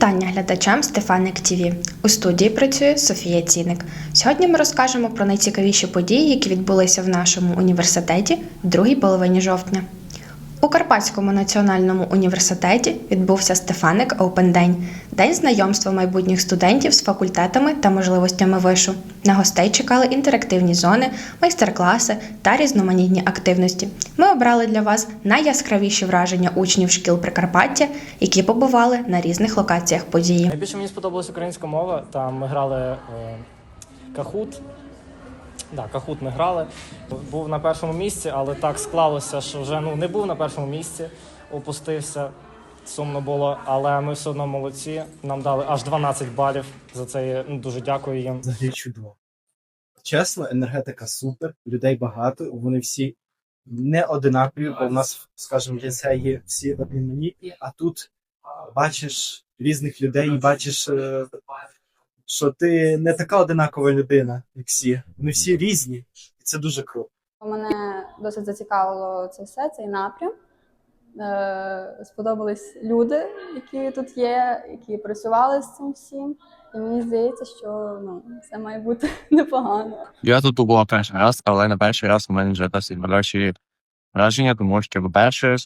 Вітання глядачам Стефаник ТВ. У студії працює Софія Ціник. Сьогодні ми розкажемо про найцікавіші події, які відбулися в нашому університеті в другій половині жовтня. У Карпатському національному університеті відбувся Стефаник Оупен День день знайомства майбутніх студентів з факультетами та можливостями вишу. На гостей чекали інтерактивні зони, майстер-класи та різноманітні активності. Ми обрали для вас найяскравіші враження учнів шкіл Прикарпаття, які побували на різних локаціях події. Найбільше мені сподобалась українська мова. Там ми грали е, Кахут. Да, Кахут ми грали. Був на першому місці, але так склалося, що вже ну, не був на першому місці, опустився. Сумно було, але ми все одно молодці. Нам дали аж 12 балів. За це я ну, дуже дякую їм. взагалі чудово. Чесно, енергетика супер, людей багато, вони всі не одинакові, бо в нас, скажімо, ліцеї всі одноманітні, а тут бачиш різних людей бачиш, е, що ти не така одинакова людина, як всі. Вони всі різні, і це дуже круто. Мене досить зацікавило це все, цей напрям. Е, Сподобались люди, які тут є, які працювали з цим всім. І мені здається, що ну, це має бути непогано. Я тут побув перший раз, але на перший раз у мене вже досить хороші враження, тому що, по-перше,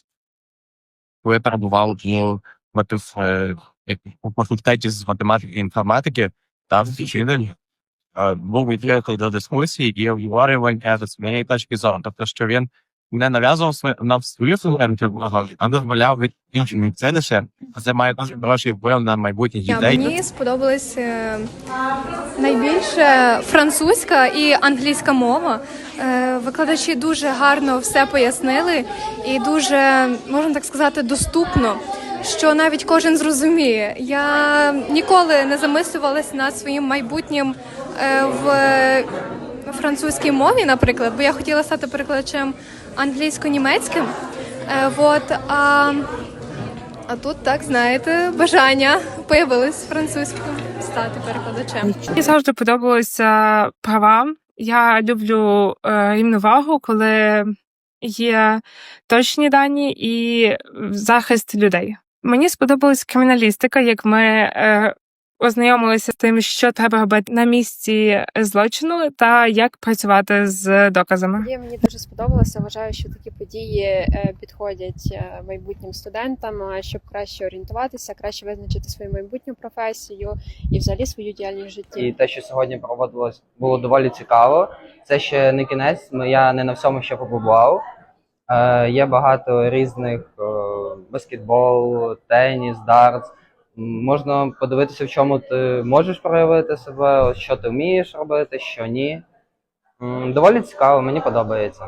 коли я перебував у, математив- е, як факультеті з математики і інформатики, там вчитель був відкритий до дискусії і обговорювання з моєї точки зору. Тобто, що він не нав'язував нам свою функцію, а дозволяв від іншим це лише. Це має дуже хороший вплив на майбутнє дітей. мені сподобалась е, найбільше французька і англійська мова. Е, Викладачі дуже гарно все пояснили і дуже, можна так сказати, доступно, що навіть кожен зрозуміє. Я ніколи не замислювалась над своїм майбутнім е, в французькій мові, наприклад, бо я хотіла стати перекладачем англійсько-німецьким. Е, Вот, а а тут, так знаєте, бажання появилось французькою стати перекладачем. Мені завжди подобалися права. Я люблю е, рівновагу, коли є точні дані і захист людей. Мені сподобалась криміналістика, як ми е, ознайомилися з тим, що треба робити на місці злочину та як працювати з доказами. Подія мені дуже сподобалося. Вважаю, що такі події е, підходять е, майбутнім студентам, щоб краще орієнтуватися, краще визначити свою майбутню професію і взагалі свою діяльність в житті. І те, що сьогодні проводилось, було доволі цікаво. Це ще не кінець. Я не на всьому ще побував. Е, є багато різних е, баскетбол, теніс, дартс. Можна подивитися, в чому ти можеш проявити себе, що ти вмієш робити, що ні. Доволі цікаво, мені подобається.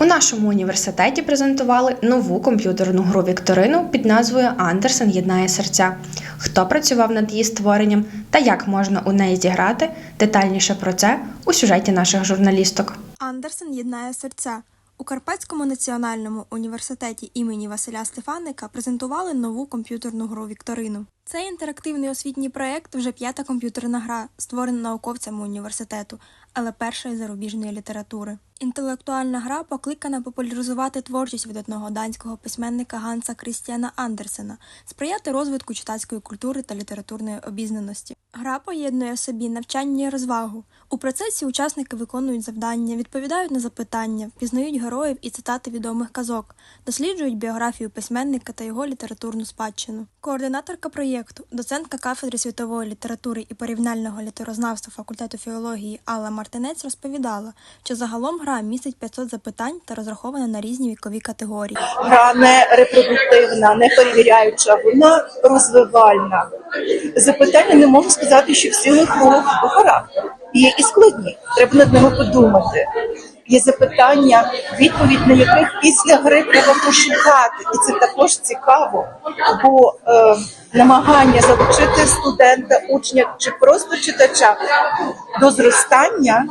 У нашому університеті презентували нову комп'ютерну гру Вікторину під назвою Андерсен єднає серця. Хто працював над її створенням та як можна у неї зіграти? Детальніше про це у сюжеті наших журналісток. Андерсен єднає серця. У Карпатському національному університеті імені Василя Стефаника презентували нову комп'ютерну гру Вікторину. Цей інтерактивний освітній проєкт вже п'ята комп'ютерна гра, створена науковцями університету, але першої зарубіжної літератури. Інтелектуальна гра покликана популяризувати творчість видатного данського письменника Ганса Крістіана Андерсена, сприяти розвитку читацької культури та літературної обізнаності. Гра поєднує в собі навчання і розвагу. У процесі учасники виконують завдання, відповідають на запитання, впізнають героїв і цитати відомих казок, досліджують біографію письменника та його літературну спадщину. Координаторка проєкту, доцентка кафедри світової літератури і порівняльного літерознавства факультету філології Алла Мартинець розповідала, що загалом гра містить 500 запитань та розрахована на різні вікові категорії. Гра не репродуктивна, не перевіряюча, вона розвивальна. Запитання не можу сказати, що всі легко характер. Є і складні, треба над ними подумати. Є запитання, відповідь на яких після гри треба пошукати, і це також цікаво, бо е, намагання залучити студента, учня чи просто читача до зростання,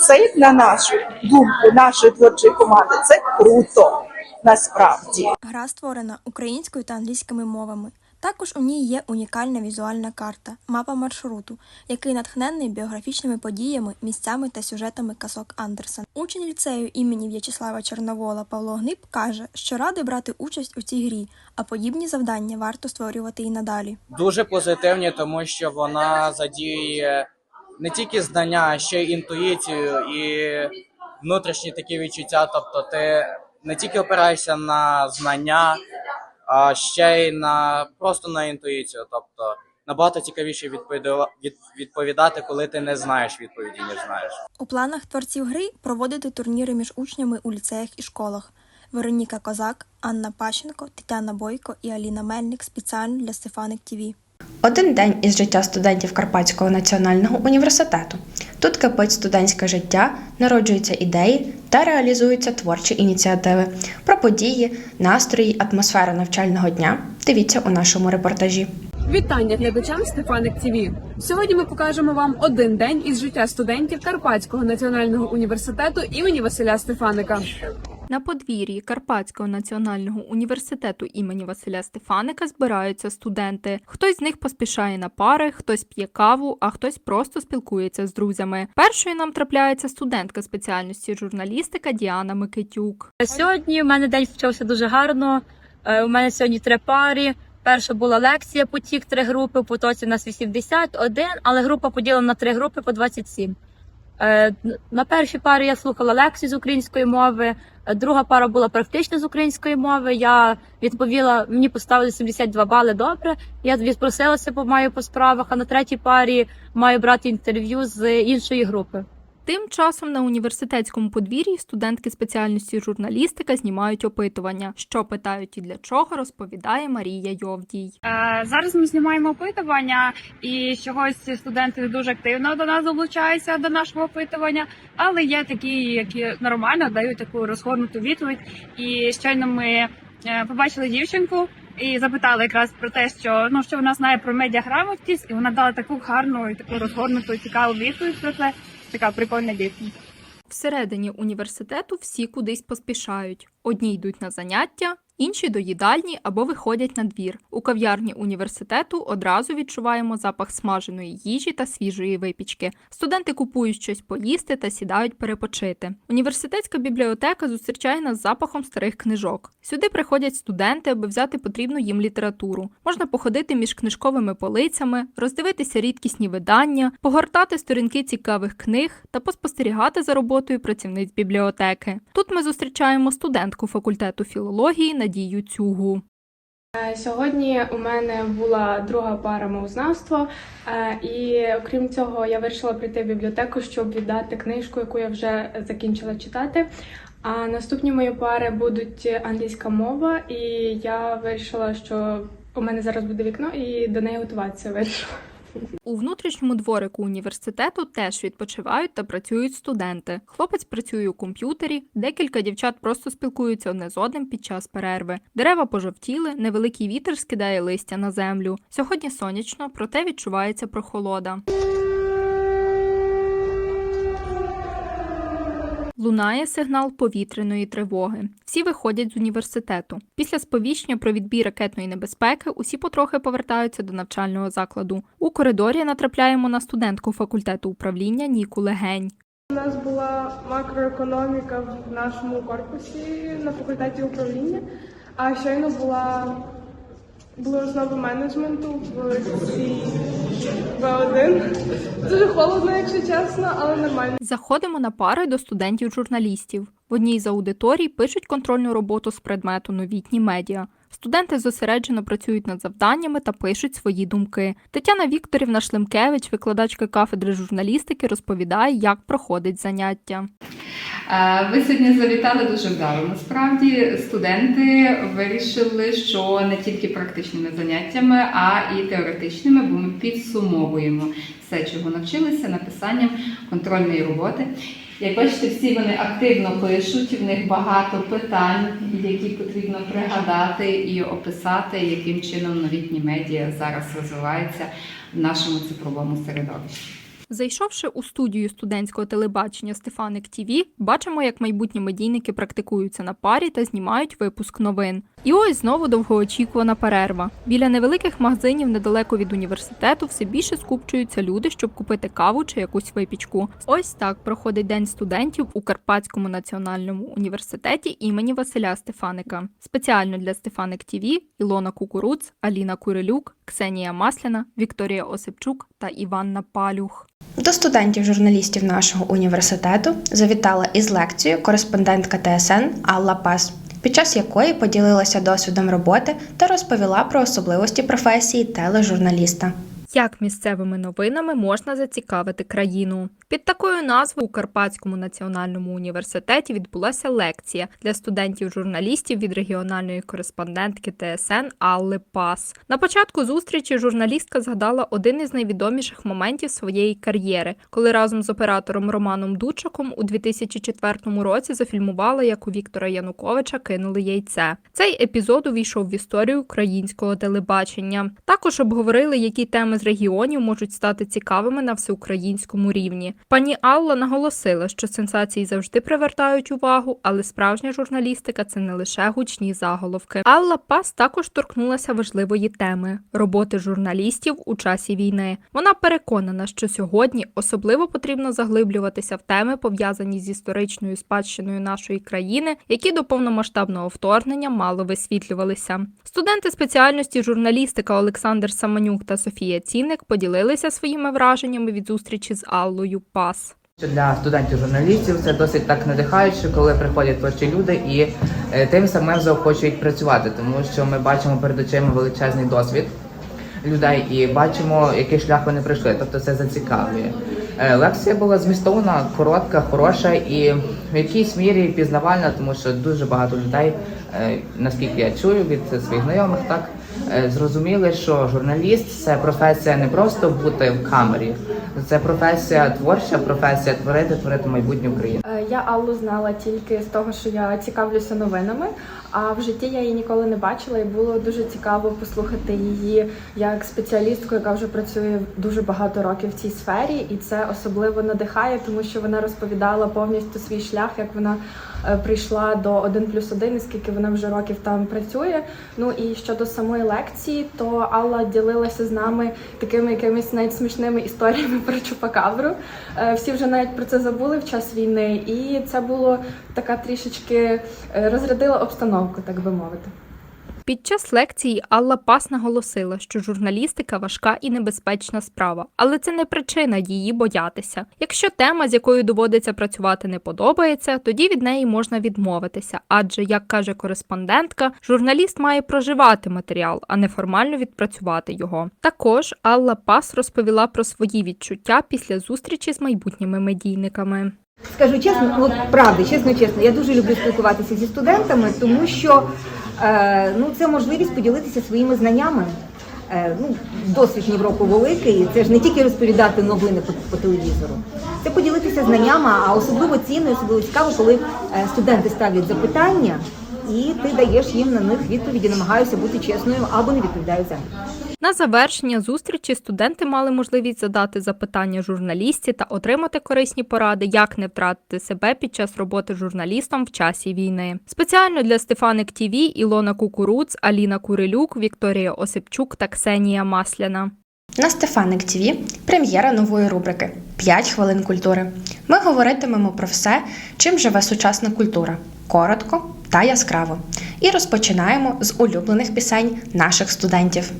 це як на нашу думку, нашої творчої команди, це круто насправді. Гра створена українською та англійськими мовами. Також у ній є унікальна візуальна карта мапа маршруту, який натхнений біографічними подіями, місцями та сюжетами казок Андерсен. Учень ліцею імені В'ячеслава Чорновола Павло Гниб каже, що радий брати участь у цій грі, а подібні завдання варто створювати і надалі. дуже позитивні, тому що вона задіює не тільки знання, а ще й інтуїцію і внутрішні такі відчуття. Тобто, ти не тільки опираєшся на знання, а ще й на просто на інтуїцію. Тобто набагато цікавіше відповіда- відповідати, коли ти не знаєш відповіді, ніж знаєш. У планах творців гри проводити турніри між учнями у ліцеях і школах. Вероніка Козак, Анна Пащенко, Тетяна Бойко і Аліна Мельник спеціально для Стефаник ТІВІ. Один день із життя студентів Карпатського національного університету. Тут кипить студентське життя, народжуються ідеї та реалізуються творчі ініціативи. Про події, настрої, атмосферу навчального дня дивіться у нашому репортажі. Вітання глядачам Стефаник ТВ. Сьогодні ми покажемо вам один день із життя студентів Карпатського національного університету імені Василя Стефаника. На подвір'ї Карпатського національного університету імені Василя Стефаника збираються студенти. Хтось з них поспішає на пари, хтось п'є каву, а хтось просто спілкується з друзями. Першою нам трапляється студентка спеціальності журналістика Діана Микитюк. Сьогодні в мене день почався дуже гарно. Е, У мене сьогодні три пари. Перша була лекція, потік три групи, потоці у нас 81, але група поділена на три групи по 27. Е, На першій парі я слухала лекцію з української мови, е, друга пара була практична з української мови. Я відповіла, мені поставили 72 бали добре. Я відпросилася, бо маю по справах, а на третій парі маю брати інтерв'ю з іншої групи. Тим часом на університетському подвір'ї студентки спеціальності журналістика знімають опитування. Що питають і для чого, розповідає Марія Йовдій. Е, Зараз ми знімаємо опитування, і чогось студенти дуже активно до нас долучаються до нашого опитування, але є такі, які нормально дають таку розгорнуту відповідь. І щойно ми е, побачили дівчинку. І запитали якраз про те, що ну що вона знає про медіаграмотність, і вона дала таку гарну і таку розгорнуту цікаву відповідь про це. Така прикольна дівчинка. Всередині університету всі кудись поспішають. Одні йдуть на заняття, інші до їдальні або виходять на двір. У кав'ярні університету одразу відчуваємо запах смаженої їжі та свіжої випічки. Студенти купують щось поїсти та сідають перепочити. Університетська бібліотека зустрічає нас з запахом старих книжок. Сюди приходять студенти, аби взяти потрібну їм літературу. Можна походити між книжковими полицями, роздивитися рідкісні видання, погортати сторінки цікавих книг та поспостерігати за роботою працівниць бібліотеки. Тут ми зустрічаємо студентку факультету філології Надію Цюгу. Е, Сьогодні у мене була друга пара мовознавство, е, і окрім цього, я вирішила прийти в бібліотеку, щоб віддати книжку, яку я вже закінчила читати. А наступні мої пари будуть англійська мова, і я вирішила, що у мене зараз буде вікно, і до неї готуватися вирішила. У внутрішньому дворику університету теж відпочивають та працюють студенти. Хлопець працює у комп'ютері, декілька дівчат просто спілкуються одне з одним під час перерви. Дерева пожовтіли, невеликий вітер скидає листя на землю. Сьогодні сонячно, проте відчувається прохолода. Лунає сигнал повітряної тривоги. Всі виходять з університету. Після сповіщення про відбій ракетної небезпеки усі потрохи повертаються до навчального закладу. У коридорі натрапляємо на студентку факультету управління Ніку Легень. У нас була макроекономіка в нашому корпусі на факультеті управління, а щойно була були основи менеджменту в цій В1. Дуже холодно, якщо чесно, але нормально. Заходимо на пари до студентів-журналістів. В одній з аудиторій пишуть контрольну роботу з предмету новітні медіа. Студенти зосереджено працюють над завданнями та пишуть свої думки. Тетяна Вікторівна Шлемкевич, викладачка кафедри журналістики, розповідає, як проходить заняття. Е, Ви сьогодні завітали дуже вдало. Насправді студенти вирішили, що не тільки практичними заняттями, а і теоретичними, бо ми підсумовуємо все, чого навчилися, написанням контрольної роботи. Як бачите, всі вони активно пишуть, в них багато питань, які потрібно пригадати і описати, яким чином новітні медіа зараз розвиваються в нашому цифровому середовищі. Зайшовши у студію студентського телебачення Стефаник ТІВІ, бачимо, як майбутні медійники практикуються на парі та знімають випуск новин. І ось знову довгоочікувана перерва. Біля невеликих магазинів недалеко від університету все більше скупчуються люди, щоб купити каву чи якусь випічку. Ось так проходить день студентів у Карпатському національному університеті імені Василя Стефаника. Спеціально для Стефаник ТІВІ Ілона Кукуруц, Аліна Курилюк, Ксенія Масляна, Вікторія Осипчук та Іванна Палюх. До студентів-журналістів нашого університету завітала із лекцією кореспондентка ТСН Алла Пас, під час якої поділилася досвідом роботи та розповіла про особливості професії тележурналіста. Як місцевими новинами можна зацікавити країну? Під такою назвою у Карпатському національному університеті відбулася лекція для студентів-журналістів від регіональної кореспондентки ТСН Алли Пас. На початку зустрічі журналістка згадала один із найвідоміших моментів своєї кар'єри, коли разом з оператором Романом Дучаком у 2004 році зафільмувала, як у Віктора Януковича кинули яйце. Цей епізод увійшов в історію українського телебачення. Також обговорили, які теми з регіонів можуть стати цікавими на всеукраїнському рівні. Пані Алла наголосила, що сенсації завжди привертають увагу, але справжня журналістика це не лише гучні заголовки. Алла Пас також торкнулася важливої теми роботи журналістів у часі війни. Вона переконана, що сьогодні особливо потрібно заглиблюватися в теми, пов'язані з історичною спадщиною нашої країни, які до повномасштабного вторгнення мало висвітлювалися. Студенти спеціальності журналістика Олександр Саманюк та Софія Цінник поділилися своїми враженнями від зустрічі з Аллою Пас. Для студентів-журналістів це досить так надихаюче, коли приходять творчі люди і е, тим самим заохочують працювати, тому що ми бачимо перед очима величезний досвід людей і бачимо, який шлях вони пройшли. Тобто це зацікавлює. Е, Лекція була змістовна, коротка, хороша і в якійсь мірі пізнавальна, тому що дуже багато людей, е, наскільки я чую від своїх знайомих, так зрозуміли, що журналіст це професія не просто бути в камері, це професія творча, професія творити, творити майбутнє України. Е, Я Аллу знала тільки з того, що я цікавлюся новинами, а в житті я її ніколи не бачила, і було дуже цікаво послухати її як спеціалістку, яка вже працює дуже багато років в цій сфері, і це особливо надихає, тому що вона розповідала повністю свій шлях, як вона е, прийшла до 1 плюс 1, і скільки вона вже років там працює. Ну і щодо самої лекції, то Алла ділилася з нами такими якимись навіть смішними історіями про чупакабру. Е, Всі вже навіть про це забули в час війни, і це було така трішечки е, розрядила обстановку, так би мовити. Під час лекції Алла Пас наголосила, що журналістика важка і небезпечна справа, але це не причина її боятися. Якщо тема, з якою доводиться працювати, не подобається, тоді від неї можна відмовитися. Адже, як каже кореспондентка, журналіст має проживати матеріал, а не формально відпрацювати його. Також Алла Пас розповіла про свої відчуття після зустрічі з майбутніми медійниками. Скажу чесно, ну от правда, чесно, чесно, я дуже люблю спілкуватися зі студентами, тому що е, ну, це можливість поділитися своїми знаннями. Е, ну, досвід Європи великий, це ж не тільки розповідати новини по, по телевізору, це поділитися знаннями, а особливо цінно, особливо цікаво, коли е, студенти ставлять запитання, і ти даєш їм на них відповіді, намагаюся бути чесною або не відповідаю взагалі. На завершення зустрічі студенти мали можливість задати запитання журналістці та отримати корисні поради, як не втратити себе під час роботи журналістом в часі війни. Спеціально для Стефаник ТІВІ Ілона Кукуруц, Аліна Курилюк, Вікторія Осипчук та Ксенія Масляна. На Стефаник ТВ прем'єра нової рубрики «5 хвилин культури. Ми говоритимемо про все, чим живе сучасна культура коротко та яскраво. І розпочинаємо з улюблених пісень наших студентів.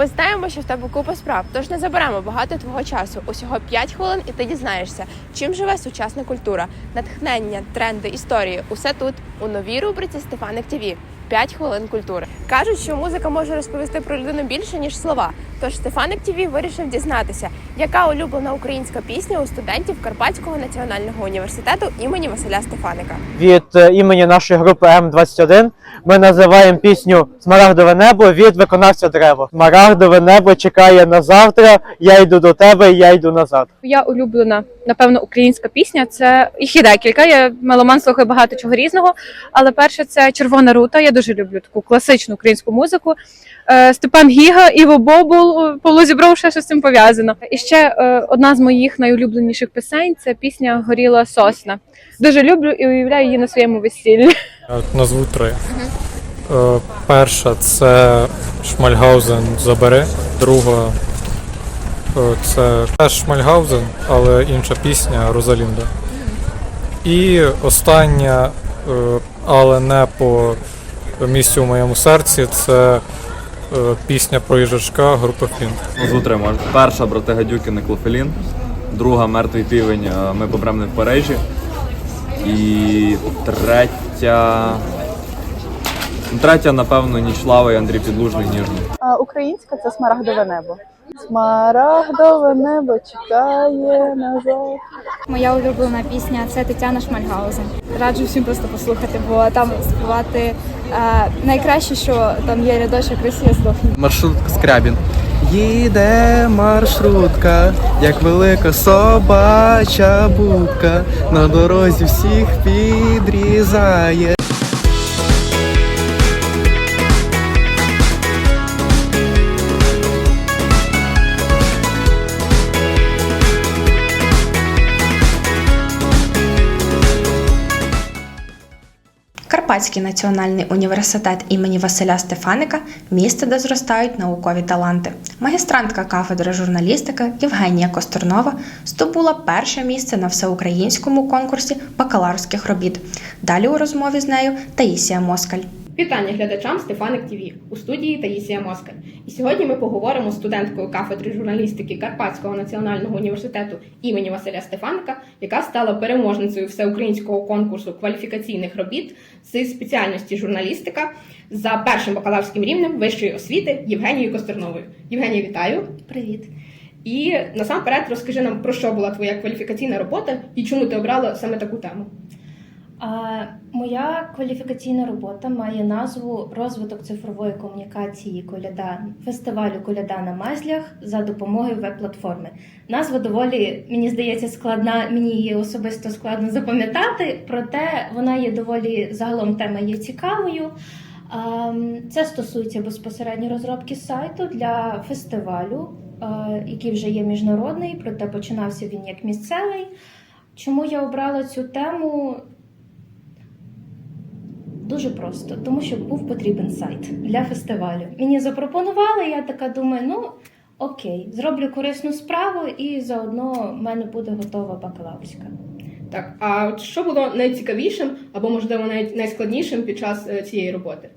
Ми знаємо, що в тебе купа справ, тож не заберемо багато твого часу. Усього 5 хвилин, і ти дізнаєшся, чим живе сучасна культура, натхнення, тренди, історії. Усе тут у новій рубриці Стефаник ТВ. 5 хвилин культури. Кажуть, що музика може розповісти про людину більше ніж слова. Тож Стефаник ТВ вирішив дізнатися, яка улюблена українська пісня у студентів Карпатського національного університету імені Василя Стефаника. Від е, імені нашої групи М21 ми називаємо пісню Смарагдове небо від виконавця дерево. Смарагдове небо чекає на завтра. Я йду до тебе, я йду назад. Моя улюблена, напевно, українська пісня. Це їх є декілька. Я меломан слухаю багато чого різного. Але перше це Червона рута. Я дуже люблю таку класичну українську музику. Е, Степан Гіга, Іво Бобул, е, Павло Зібров, ще щось з цим пов'язано. І ще е, одна з моїх найулюбленіших пісень це пісня Горіла сосна. Дуже люблю і уявляю її на своєму весіллі. Назву три. Перша це Шмальгаузен Забери. Друга це теж Шмальгаузен, але інша пісня Розалінда. І остання, але не по місцю в моєму серці, це е, пісня про їжачка групи Флінт. Назву три. Перша брати Гадюкини Клофелін, друга мертвий півень е, Ми побрем не в Парижі. І третя. ну, Третя, напевно, ніч лави Андрій Підлужний ніжний. А, українська це смарагдове небо. Смарагдове небо чекає назад. Моя улюблена пісня це Тетяна Шмальгаузен. Раджу всім просто послухати, бо там співати найкраще, що там є рядочок Росія здохне. Маршрутка Скрябін. Їде маршрутка, як велика собача будка, на дорозі всіх підрізає. Карпатський національний університет імені Василя Стефаника місце, де зростають наукові таланти. Магістрантка кафедри журналістики Євгенія Косторнова здобула перше місце на всеукраїнському конкурсі бакалаврських робіт. Далі у розмові з нею Таїсія Москаль. Вітання глядачам Стефаник ТВ у студії Таїсія Москаль. І сьогодні ми поговоримо з студенткою кафедри журналістики Карпатського національного університету імені Василя Стефаника, яка стала переможницею всеукраїнського конкурсу кваліфікаційних робіт з спеціальності журналістика за першим бакалаврським рівнем вищої освіти Євгенією Костерновою. Євгенія, вітаю! Привіт! І насамперед розкажи нам про що була твоя кваліфікаційна робота і чому ти обрала саме таку тему. Моя кваліфікаційна робота має назву Розвиток цифрової комунікації коляда фестивалю Коляда на Мазлях за допомогою веб-платформи. Назва доволі, мені здається, складна. Мені її особисто складно запам'ятати, проте вона є доволі загалом тема є цікавою. Це стосується безпосередньо розробки сайту для фестивалю, який вже є міжнародний, проте починався він як місцевий. Чому я обрала цю тему? Дуже просто, тому що був потрібен сайт для фестивалю. Мені запропонували, я така думаю, ну окей, зроблю корисну справу і заодно в мене буде готова бакалаврська. Так, а от що було найцікавішим або можливо навіть найскладнішим під час е, цієї роботи?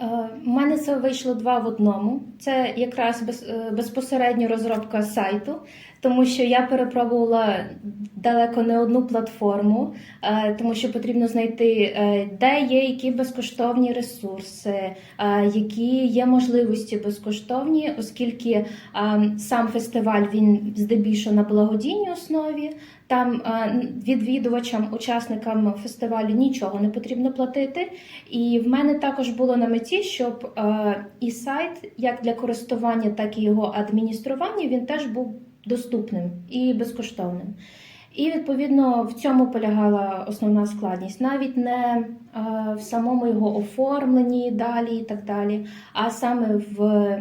Е, У мене це вийшло два в одному. Це якраз е, безпосередньо розробка сайту, тому що я перепробувала далеко не одну платформу, е, тому що потрібно знайти, е, де є які безкоштовні ресурси, е, які є можливості безкоштовні, оскільки сам фестиваль він здебільшого на благодійній основі. Там відвідувачам, учасникам фестивалю нічого не потрібно платити. І в мене також було на меті, щоб і сайт, як для користування, так і його адміністрування, він теж був доступним і безкоштовним. І відповідно в цьому полягала основна складність, навіть не е, в самому його оформленні далі і так далі, а саме в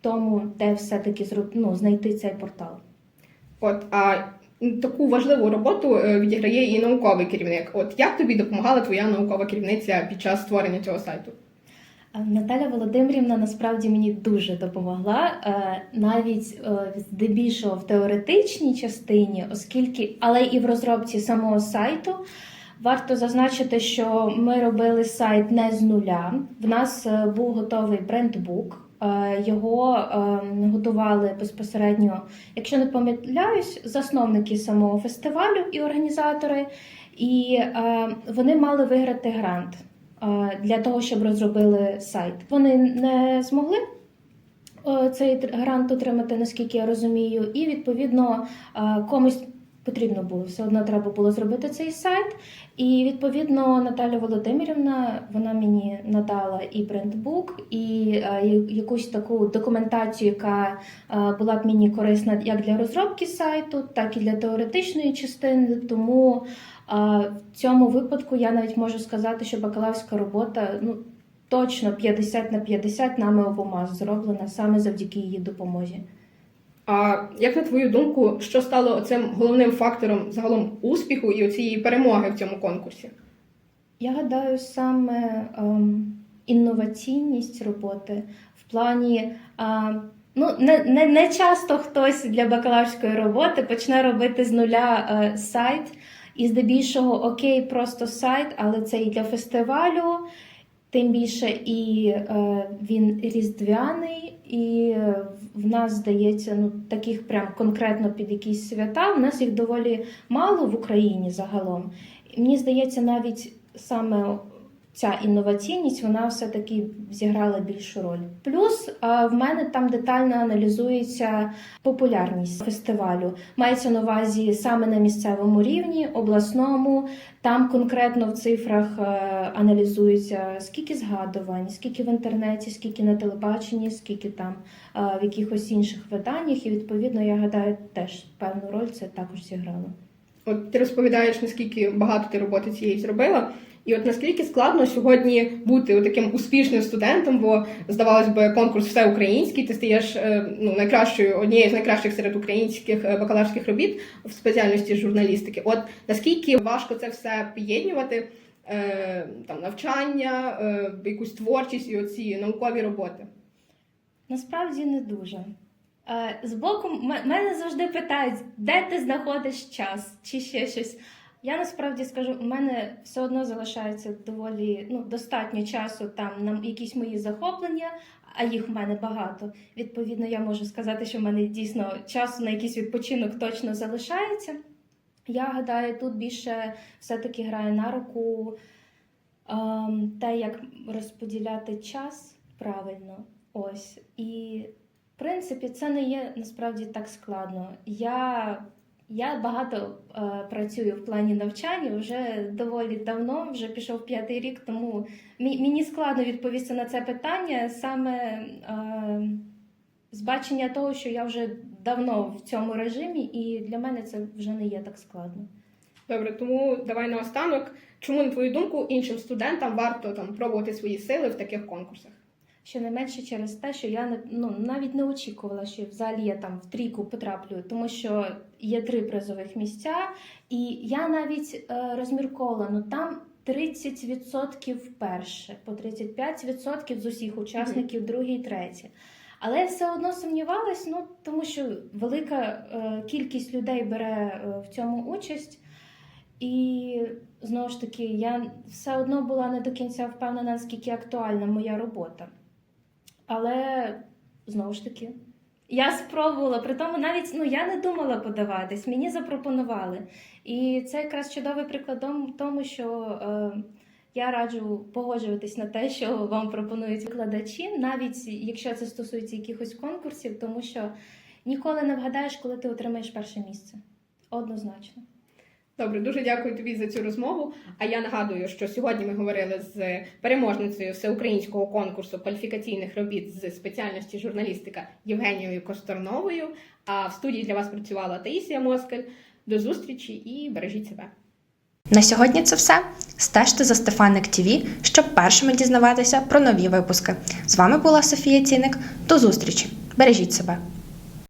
тому, де все-таки ну, знайти цей портал. От а таку важливу роботу е, відіграє і науковий керівник. От як тобі допомагала твоя наукова керівниця під час створення цього сайту? Е, Наталя Володимирівна насправді мені дуже допомогла, е, навіть е, здебільшого в теоретичній частині, оскільки, але і в розробці самого сайту. Варто зазначити, що ми робили сайт не з нуля. В нас був готовий брендбук. Його готували безпосередньо, якщо не помиляюсь, засновники самого фестивалю і організатори, і вони мали виграти грант. Для того, щоб розробили сайт. Вони не змогли е, цей грант отримати, наскільки я розумію, і відповідно е, комусь потрібно було все одно треба було зробити цей сайт. І відповідно Наталя Володимирівна вона мені надала і брендбук, і е, якусь таку документацію, яка була б мені корисна як для розробки сайту, так і для теоретичної частини. Тому в цьому випадку я навіть можу сказати, що бакалаврська робота ну точно 50 на 50 нами обома зроблена саме завдяки її допомозі. А як на твою думку, що стало цим головним фактором загалом успіху і цієї перемоги в цьому конкурсі? Я гадаю, саме ем, інноваційність роботи в плані. А, ну, не, не, не часто хтось для бакалаврської роботи почне робити з нуля е, сайт, і здебільшого окей, просто сайт, але це і для фестивалю, тим більше і е, він різдвяний, і е, в нас здається, ну таких прям конкретно під якісь свята. У нас їх доволі мало в Україні загалом. Мені здається, навіть саме ця інноваційність вона все-таки зіграла більшу роль. Плюс в мене там детально аналізується популярність фестивалю. Мається на увазі саме на місцевому рівні, обласному. Там конкретно в цифрах е, аналізується скільки згадувань, скільки в інтернеті, скільки на телебаченні, скільки там е, в якихось інших виданнях. І відповідно, я гадаю, теж певну роль це також зіграло. От ти розповідаєш, наскільки багато ти роботи цієї зробила. І от наскільки складно сьогодні бути таким успішним студентом, бо здавалось би, конкурс всеукраїнський, ти стаєш е, ну найкращою однією з найкращих серед українських е, бакалаврських робіт в спеціальності журналістики. От наскільки важко це все поєднувати, е, там навчання, якусь творчість і оці наукові роботи? Насправді не дуже. Е, Збоку мене завжди питають, де ти знаходиш час чи ще щось. Я насправді скажу, у мене все одно залишається доволі ну, достатньо часу там на якісь мої захоплення, а їх в мене багато. Відповідно, я можу сказати, що в мене дійсно часу на якийсь відпочинок точно залишається. Я гадаю, тут більше все-таки грає на руку ем, те, як розподіляти час правильно. Ось. І в принципі, це не є насправді так складно. Я, я багато е, працюю в плані навчання вже доволі давно, вже пішов п'ятий рік, тому мені складно відповісти на це питання саме е, з бачення того, що я вже давно в цьому режимі, і для мене це вже не є так складно. Добре, тому давай наостанок. Чому, на твою думку, іншим студентам варто там пробувати свої сили в таких конкурсах? Щонайменше через те, що я не ну навіть не очікувала, що взагалі я там в трійку потраплю, тому що є три призових місця, і я навіть е, розмірковувала, ну там 30% перше, по 35% з усіх учасників друге і третє. Але я все одно сумнівалась, ну тому що велика е, кількість людей бере е, в цьому участь. І знову ж таки, я все одно була не до кінця впевнена, наскільки актуальна моя робота. Але знову ж таки, я спробувала, при тому навіть ну, я не думала подаватись, мені запропонували. І це якраз чудовий приклад тому, що е, я раджу погоджуватись на те, що вам пропонують викладачі, навіть якщо це стосується якихось конкурсів, тому що ніколи не вгадаєш, коли ти отримаєш перше місце. Однозначно. Добре, дуже дякую тобі за цю розмову. А я нагадую, що сьогодні ми говорили з переможницею всеукраїнського конкурсу кваліфікаційних робіт з спеціальності журналістика Євгенією Косторновою. А в студії для вас працювала Таїсія Москаль. До зустрічі і бережіть себе. На сьогодні це все. Стежте за Стефаник ТВ, щоб першими дізнаватися про нові випуски. З вами була Софія Ціник. До зустрічі! Бережіть себе!